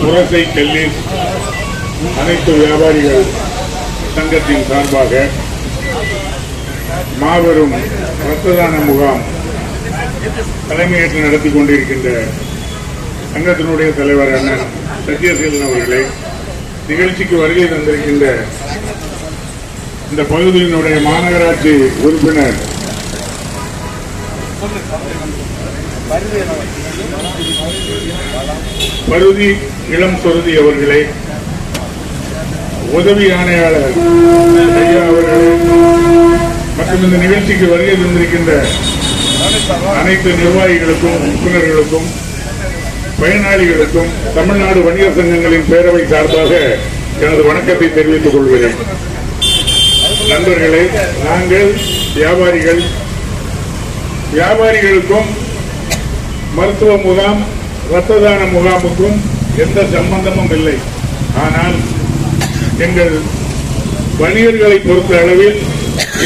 புரசை கல்லில் அனைத்து வியாபாரிகள் சங்கத்தின் சார்பாக மாபெரும் ரத்ததான முகாம் தலைமையேற்று நடத்தி கொண்டிருக்கின்ற சங்கத்தினுடைய தலைவர் அண்ணன் சத்யசீலன் அவர்களை நிகழ்ச்சிக்கு வருகை தந்திருக்கின்ற இந்த பகுதியினுடைய மாநகராட்சி உறுப்பினர் பருதி இளம் சொருதி அவர்களே உதவி ஆணையாளர் ஐயா அவர்களே மற்றும் இந்த நிகழ்ச்சிக்கு வருகை தந்திருக்கின்ற அனைத்து நிர்வாகிகளுக்கும் உறுப்பினர்களுக்கும் பயனாளிகளுக்கும் தமிழ்நாடு வணிகர் சங்கங்களின் பேரவை சார்பாக எனது வணக்கத்தை தெரிவித்துக் கொள்கிறேன். நண்பர்களே நாங்கள் வியாபாரிகள் வியாபாரிகளுக்கும் மருத்துவ முகாம் இரத்த தான முகாமுக்கும் எந்த சம்பந்தமும் இல்லை. ஆனால் எங்கள் வணிகர்களை பொறுத்த அளவில்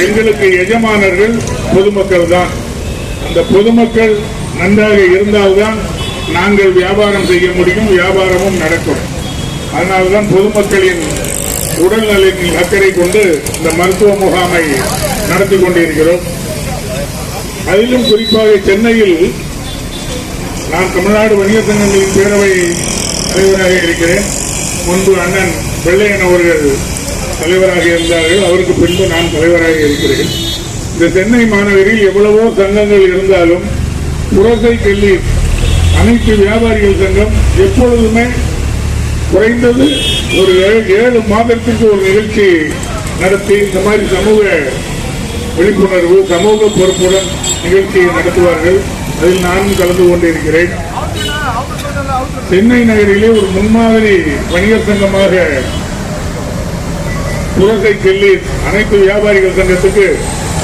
எங்களுக்கு எஜமானர்கள் பொதுமக்கள் தான். அந்த பொதுமக்கள் நன்றாக இருந்தால்தான் நாங்கள் வியாபாரம் செய்ய முடியும் வியாபாரமும் நடக்கும். அதனால்தான் பொதுமக்களின் உடல் அக்கறை கொண்டு இந்த மருத்துவ முகாமை நடத்தி கொண்டிருக்கிறோம். அதிலும் குறிப்பாக சென்னையில் நான் தமிழ்நாடு வணிக சங்கங்களின் பேரவை தலைவராக இருக்கிறேன். முன்பு அண்ணன் வெள்ளையன் அவர்கள் தலைவராக இருந்தார்கள். அவருக்கு பின்பு நான் தலைவராக இருக்கிறேன். இந்த சென்னை மாநகரில் எவ்வளவோ சங்கங்கள் இருந்தாலும் புரசை கல்வி அனைத்து வியாபாரிகள் சங்கம் எப்பொழுதுமே குறைந்தது ஒரு ஏழு மாதத்திற்கு ஒரு நிகழ்ச்சி நடத்தி இந்த மாதிரி சமூக விழிப்புணர்வு சமூக பொறுப்புடன் நிகழ்ச்சியை நடத்துவார்கள். அதில் நானும் கலந்து கொண்டிருக்கிறேன். சென்னை நகரிலே ஒரு முன்மாதிரி வணிகர் சங்கமாக புரசை செல்லி அனைத்து வியாபாரிகள் சங்கத்துக்கு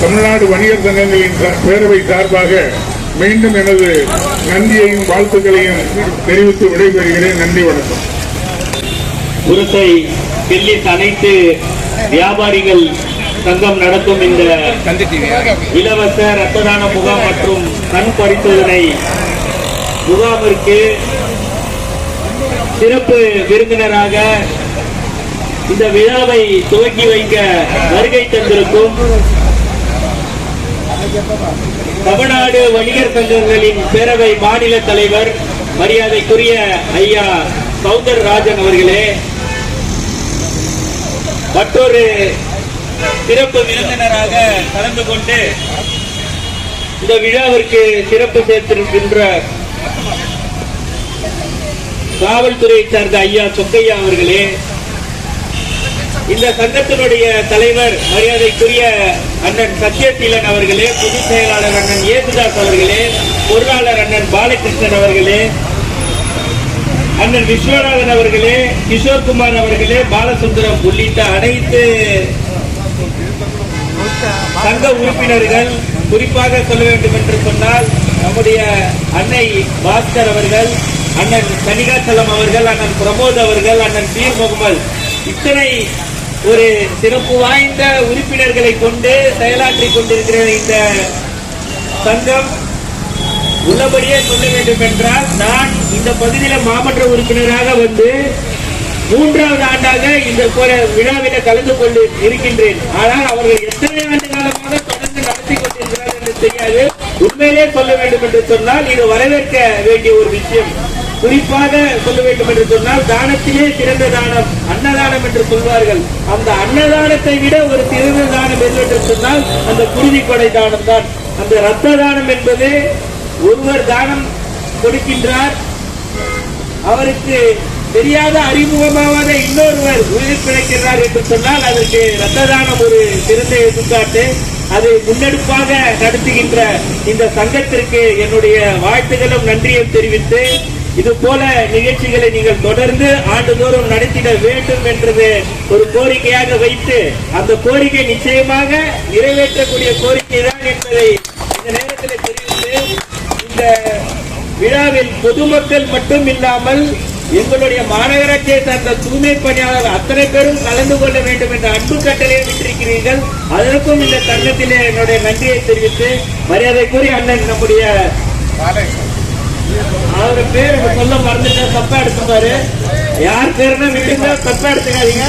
தமிழ்நாடு வணிகர் சங்கங்களின் பேரவை சார்பாக மீண்டும் எனது நன்றியையும் வாழ்த்துக்களையும் தெரிவித்து விடைபெறுகிறேன். நன்றி வணக்கம். புரசை டெல்லிஸ் அனைத்து வியாபாரிகள் சங்கம் நடத்தும் இந்த இலவச ரத்த தான முகாம் மற்றும் கண் பரிசோதனை முகாமிற்கு சிறப்பு விருந்தினராக இந்த விழாவை துவக்கி வைக்க வருகை தந்திருக்கும் தமிழ்நாடு வணிகர் சங்கங்களின் பேரவை மாநில தலைவர் மரியாதைக்குரிய ஐயா சௌந்தரராஜன் அவர்களே மற்றொரு சிறப்பு விருந்தினராக கலந்து கொண்டு இந்த விழாவிற்கு சிறப்பு சேர்த்திருக்கின்ற காவல்துறையை சார்ந்த ஐயா சொக்கையா அவர்களே இந்த சங்கத்தினுடைய தலைவர் மரியாதைக்குரிய அண்ணன் சத்யசீலன் அவர்களே பொதுச் செயலாளர் அண்ணன் ஏசுதாஸ் அவர்களே பொருளாளர் அண்ணன் பாலகிருஷ்ணன் அவர்களே அண்ணன் விஸ்வநாதன் அவர்களே கிஷோர்குமார் அவர்களே பாலசுந்தரம் உள்ளிட்ட அனைத்து சங்க உறுப்பினர்கள் குறிப்பாக சொல்ல வேண்டும் என்று சொன்னால் நம்முடைய அன்னை பாஸ்கர் அவர்கள் அண்ணன் கனிகாச்சலம் அவர்கள் அண்ணன் பிரமோத் அவர்கள் அண்ணன் பீர் முகமல் இத்தனை ஒரு சிறப்பு வாய்ந்த உறுப்பினர்களை கொண்டு செயலாற்றிக் கொண்டிருக்கிற இந்த சங்கம் உள்ளபடியே சொல்ல வேண்டும் என்றால் நான் இந்த பகுதியில் மாமன்ற உறுப்பினராக வந்து மூன்றாவது ஆண்டாக இந்த போற- விழாவில கலந்து கொண்டு இருக்கின்றேன். ஆனால் அவர்கள் எத்தனை ஆண்டு காலமாக தொடர்ந்து நடத்தி கொண்டிருக்கிறார்கள் என்று தெரியாது. உண்மையிலே சொல்ல வேண்டும் என்று சொன்னால் இது வரவேற்க வேண்டிய ஒரு விஷயம். குறிப்பாக சொல்ல வேண்டும் என்று சொன்னால் தானத்திலே சிறந்த தானம் அன்னதானம் என்று சொல்வார்கள். அந்த அன்னதானத்தை விட ஒரு சிறந்த தானம் எது என்று சொன்னால் அந்த குருதி கொடை தானம் தான். அந்த ரத்த தானம் என்பது ஒருவர் தானம் கொடுக்கின்றார். அவருக்கு தெரியாத அறிமுகமாவாத இன்னொருவர் உயிர் பிழைக்கிறார் என்று சொன்னால் அதற்கு ரத்த தானம் ஒரு சிறந்த எடுத்துக்காட்டு. அதை முன்னெடுப்பாக நடத்துகின்ற இந்த சங்கத்திற்கு என்னுடைய வாழ்த்துகளும் நன்றியும் தெரிவித்து இது போல நிகழ்ச்சிகளை நீங்கள் தொடர்ந்து ஆண்டுதோறும் நடத்திட வேண்டும் என்றது ஒரு கோரிக்கையாக வைத்து அந்த கோரிக்கை நிச்சயமாக நிறைவேற்றக்கூடிய கோரிக்கை தான் என்பதை இந்த நேரத்தில் தெரிவித்து இந்த விழாவில் பொதுமக்கள் மட்டும் இல்லாமல் எங்களுடைய மாநகராட்சியை சார்ந்த தூய்மை பணியாளர் அத்தனை பேரும் கலந்து கொள்ள வேண்டும் என்ற அன்பு கட்டளையை விட்டிருக்கிறீர்கள். அதற்கும் இந்த தருணத்திலே என்னுடைய நன்றியை தெரிவித்து மரியாதைக்குரிய அண்ணன் நம்முடைய அவர் பேர் சொல்ல மறந்துட்டேன் தப்பா எடுத்துப்பாரு. யார் பேருனா விட்டுங்க தப்பா எடுத்துக்காதீங்க.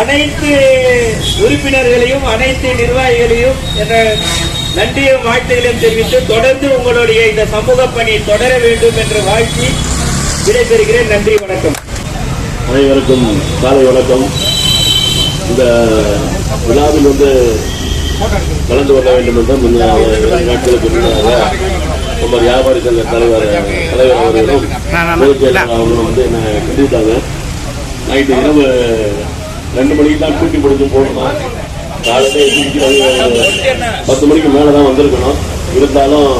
அனைத்து உறுப்பினர்களையும் அனைத்து நிர்வாகிகளையும் என்ற நன்றியும் வாழ்த்துகளையும் தெரிவித்து தொடர்ந்து உங்களுடைய இந்த சமூக பணி தொடர வேண்டும் என்று வாழ்த்தி விடைபெறுகிறேன். நன்றி வணக்கம். அனைவருக்கும் காலை வணக்கம். இந்த விழாவில் வந்து கலந்து கொள்ள வேண்டும் என்று முன்னாள் நாட்களுக்கு முன்னதாக நம்ம வியாபாரி சங்க தலைவர் தலைவர் அவர்களும் அவர்களும் வந்து என்னை கண்டிப்பாங்க நைட்டு இரவு ரெண்டு மணிக்கு தான் கூட்டி பிடிச்சி போகணும்? காலையில் பத்து மணிக்கு மேலே தான் வந்திருக்கணும். இருந்தாலும்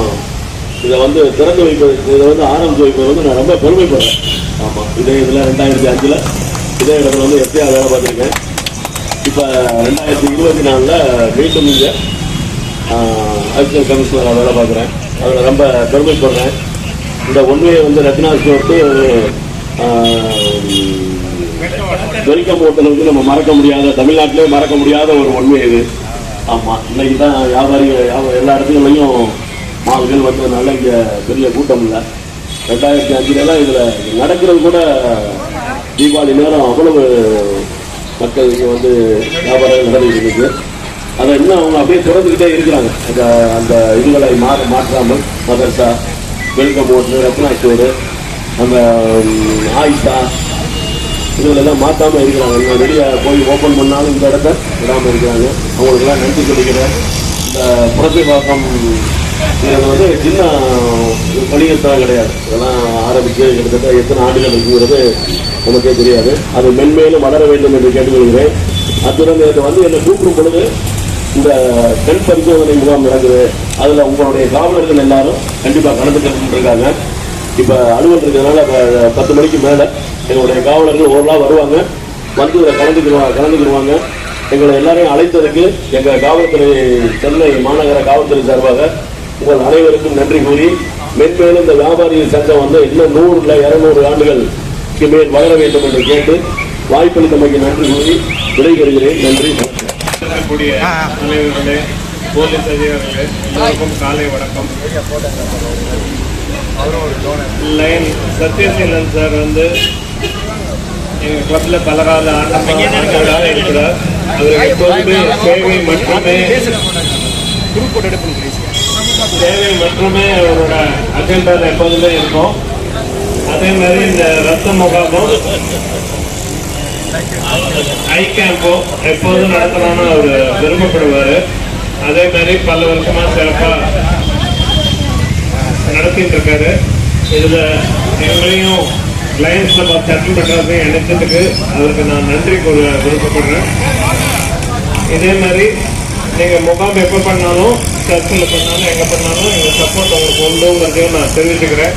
இதை வந்து திறந்து வைப்பது இதை வந்து ஆரம்பித்து வைப்பது வந்து நான் ரொம்ப பெருமைப்படுறேன். ஆமாம் இதே இதில் ரெண்டாயிரத்தி அஞ்சில் இதே இடத்துல வந்து எப்படியா வேலை பார்த்துருக்கேன். இப்போ ரெண்டாயிரத்தி இருபத்தி நாலில் மீண்டும் இங்கே அசிஸ்டன்ட் கமிஷனராக வேலை பார்க்குறேன். அதில் ரொம்ப பெருமைப்படுறேன். இந்த உண்மையை வந்து ரத்னா ஸ்டோர்ட்டு வெல்கம் ஹோட்டல் வந்து நம்ம மறக்க முடியாத தமிழ்நாட்டிலே மறக்க முடியாத ஒரு உண்மை இது. ஆமாம் இன்னைக்கு தான் வியாபாரிகள் எல்லா இடத்துலையும் மால்கள் வந்ததுனால இங்கே பெரிய கூட்டம் இல்லை. ரெண்டாயிரத்தி அஞ்சுலலாம் இதில் நடக்கிறது கூட தீபாவளி நேரம் அவ்வளவு மக்கள் இங்கே வந்து வியாபாரம் நடந்துகிட்டு இருக்கு அதை இன்னும் அவங்க அப்படியே திறந்துக்கிட்டே இருக்கிறாங்க. அந்த அந்த இதுகளை மாற மாற்றாமல் மதர்சா வெல்கம் ஓட்டு ரத்னா அந்த ஆயிஷா இதுகளெல்லாம் மாற்றாமல் இருக்கிறாங்க. இங்கே வெளியே போய் ஓப்பன் பண்ணாலும் இந்த இடத்த விடாமல் இருக்கிறாங்க. அவங்களுக்கெல்லாம் நன்றி சொல்லிக்கிறேன். இந்த புரட்சிவாக்கம் இது வந்து சின்ன வணிகத்தான் கிடையாது. இதெல்லாம் ஆரம்பிக்க கிட்டத்தட்ட எத்தனை ஆண்டுகள் இருக்குங்கிறது நமக்கே தெரியாது. அது மென்மேலும் வளர வேண்டும் என்று கேட்டுக்கொள்கிறேன். அத்துடன் இதை வந்து என்னை கூப்பிடும் பொழுது இந்த பெண் பரிசோதனை முகாம் நடக்குது. அதில் உங்களுடைய காவலர்கள் எல்லாரும் கண்டிப்பாக கலந்துக்கணும்னு இருக்காங்க இப்போ அலுவல் இருக்கிறதுனால பத்து மணிக்கு மேலே எங்களுடைய காவலர்கள் ஒரு நாள் வருவாங்க. வந்து இதில் கலந்துக்கிடுவாங்க கலந்துக்கிடுவாங்க எங்களை எல்லாரையும் அழைத்ததுக்கு எங்கள் காவல்துறை சென்னை மாநகர காவல்துறை சார்பாக உங்கள் அனைவருக்கும் நன்றி கூறி மென்மேலும் இந்த வியாபாரி சங்கம் வந்து இன்னும் நூறுல இருநூறு ஆண்டுகளுக்கு மேல் வளர வேண்டும் என்று கேட்டு வாய்ப்பளித்தமைக்கு நன்றி கூறி விடைபெறுகிறேன். நன்றி. தலைவர்களே போலீஸ் அதிகாரிகளே எல்லோருக்கும் காலை வணக்கம். லைன் சத்யசீலன் சார் வந்து எங்க கிளப்ல பலகால ஆண்டவராக இருக்கிறார். அவர் எப்போதுமே சேவை மட்டுமே சேவை மட்டுமே அவரோட அஜெண்டாவில் எப்போதுமே இருக்கும். அதே மாதிரி இந்த ரத்த முகாமும் ஐ கேம்பும் எப்போதும் நடத்தணும்னு அவர் விரும்பப்படுவார் அதே மாதிரி பல வருஷமாக சிறப்பாக நடத்திட்டு இருக்காரு. இதில் எங்களையும் லைன்ஸ்ல பார்த்து அட்டன் பண்ணுறதையும் இணைச்சதுக்கு அவருக்கு நான் நன்றி கூற விருப்பப்படுறேன். இதே மாதிரி நீங்கள் முகாம் எப்போ பண்ணாலும் சர்க்கிளில் பண்ணாலும் எங்கே பண்ணாலும் எங்கள் சப்போர்ட் அவங்களுக்கு உண்டுங்கிறதையும் நான் தெரிவிச்சுக்கிறேன்.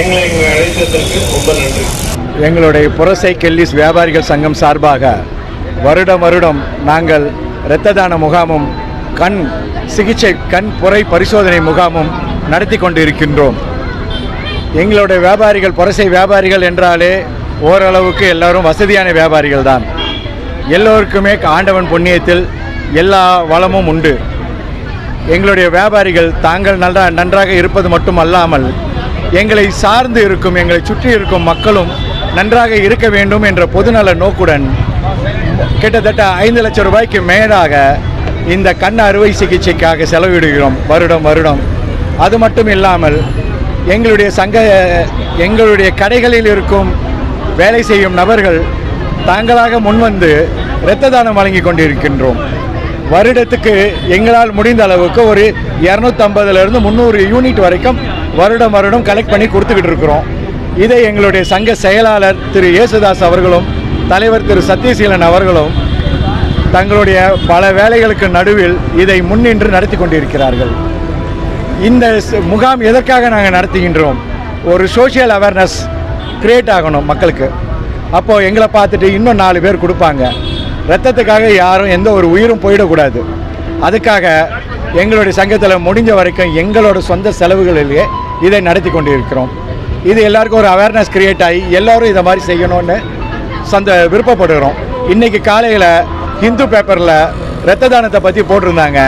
எங்களை எங்களை அழைத்ததற்கு ரொம்ப நன்றி. எங்களுடைய புரசை கெல்லிஸ் வியாபாரிகள் சங்கம் சார்பாக வருடம் வருடம் நாங்கள் இரத்த தான முகாமும் கண் சிகிச்சை கண் புரை பரிசோதனை முகாமும் நடத்தி கொண்டு இருக்கின்றோம் எங்களுடைய வியாபாரிகள் புரசை வியாபாரிகள் என்றாலே ஓரளவுக்கு எல்லோரும் வசதியான வியாபாரிகள் தான் எல்லோருக்குமே ஆண்டவன் புண்ணியத்தில் எல்லா வளமும் உண்டு. எங்களுடைய வியாபாரிகள் தாங்கள் நல்லா நன்றாக இருப்பது மட்டுமல்லாமல் எங்களை சார்ந்து இருக்கும் எங்களை சுற்றி இருக்கும் மக்களும் நன்றாக இருக்க வேண்டும் என்ற பொதுநல நோக்குடன் கிட்டத்தட்ட ஐந்து லட்சம் ரூபாய்க்கு மேலாக இந்த கண் அறுவை சிகிச்சைக்காக செலவிடுகிறோம் வருடம் வருடம். அது மட்டும் இல்லாமல் எங்களுடைய சங்க எங்களுடைய கடைகளில் இருக்கும் வேலை செய்யும் நபர்கள் தாங்களாக முன்வந்து இரத்த தானம் வழங்கி கொண்டிருக்கின்றோம். வருடத்துக்கு எங்களால் முடிந்த அளவுக்கு ஒரு இரநூத்தம்பதுலேருந்து முந்நூறு யூனிட் வரைக்கும் வருடம் வருடம் கலெக்ட் பண்ணி கொடுத்துக்கிட்டு இருக்கிறோம். இதை எங்களுடைய சங்க செயலாளர் திரு இயேசுதாஸ் அவர்களும் தலைவர் திரு சத்யசீலன் அவர்களும் தங்களுடைய பல வேலைகளுக்கு நடுவில் இதை முன்னின்று நடத்தி கொண்டிருக்கிறார்கள். இந்த முகாம் எதற்காக நாங்கள் நடத்துகின்றோம்? ஒரு சோஷியல் அவேர்னஸ் கிரியேட் ஆகணும் மக்களுக்கு. அப்போது எங்களை பார்த்துட்டு இன்னும் நாலு பேர் கொடுப்பாங்க. ரத்தத்துக்காக யாரும் எந்த ஒரு உயிரும் போயிடக்கூடாது. அதுக்காக எங்களுடைய சங்கத்தில் முடிஞ்ச வரைக்கும் எங்களோட சொந்த செலவுகளிலேயே இதை நடத்தி கொண்டு இருக்கிறோம் இது எல்லாருக்கும் ஒரு அவேர்னஸ் கிரியேட் ஆகி எல்லோரும் இதை மாதிரி செய்யணும்னு சந்த விருப்பப்படுகிறோம். இன்றைக்கி காலையில் ஹிந்து பேப்பரில் ரத்த தானத்தை பற்றி போட்டிருந்தாங்க.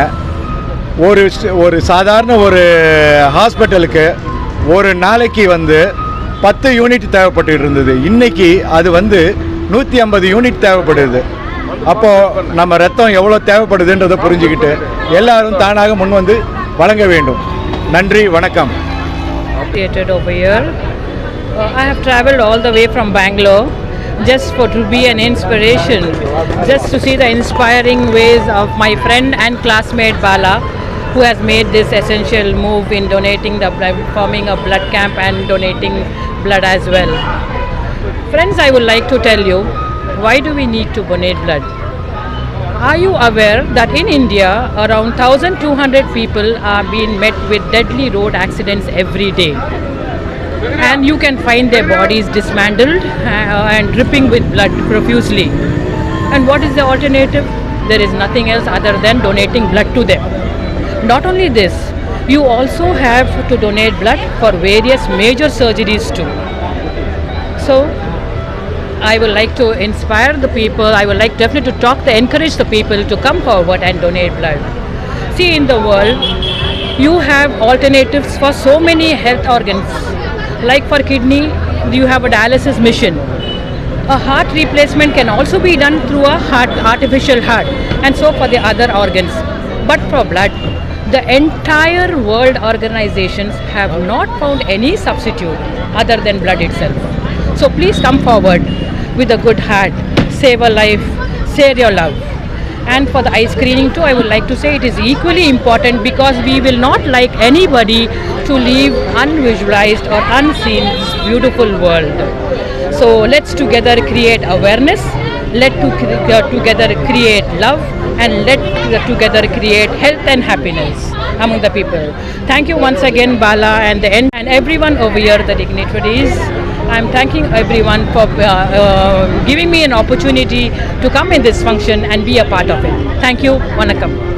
ஒரு ஒரு சாதாரண ஒரு ஹாஸ்பிட்டலுக்கு ஒரு நாளைக்கு வந்து பத்து யூனிட் தேவைப்பட்டு இருந்தது. இன்னைக்கு அது வந்து நூற்றி ஐம்பது யூனிட் தேவைப்படுது. அப்போ நம்ம ரத்தம் எவ்வளோ தேவைப்படுதுன்றதை புரிஞ்சுக்கிட்டு எல்லாரும் தானாக முன் வந்து வழங்க வேண்டும் நன்றி வணக்கம் over here. Uh, I have traveled all the way from Bangalore just for to be an inspiration, just to see the inspiring ways of my friend and classmate Bala, who has made this essential move in donating the forming a blood camp and donating blood as well. Friends, I would like to tell you why do we need to donate blood? Are you aware that in India around 1200 people are being met with deadly road accidents every day? And you can find their bodies dismantled uh, and dripping with blood profusely. And what is the alternative? There is nothing else other than donating blood to them. Not only this, you also have to donate blood for various major surgeries too. So, I would like to inspire the people. I would like definitely to talk, to encourage the people to come forward and donate blood. See, in the world, you have alternatives for so many health organs. Like for kidney, you have a dialysis machine. A heart replacement can also be done through a heart, artificial heart, and so for the other organs. But for blood, the entire world organizations have not found any substitute other than blood itself. So please come forward with a good heart, save a life, share your love. And for the eye screening too, I would like to say it is equally important because we will not like anybody to leave unvisualized or unseen this beautiful world. So let's together create awareness, let to cre- uh, together create love, and let together create health and happiness among the people. Thank you once again, Bala, and the and everyone over here, the dignitaries. I'm thanking everyone for uh, uh, giving me an opportunity to come in this function and be a part of it. Thank you. Vanakkam.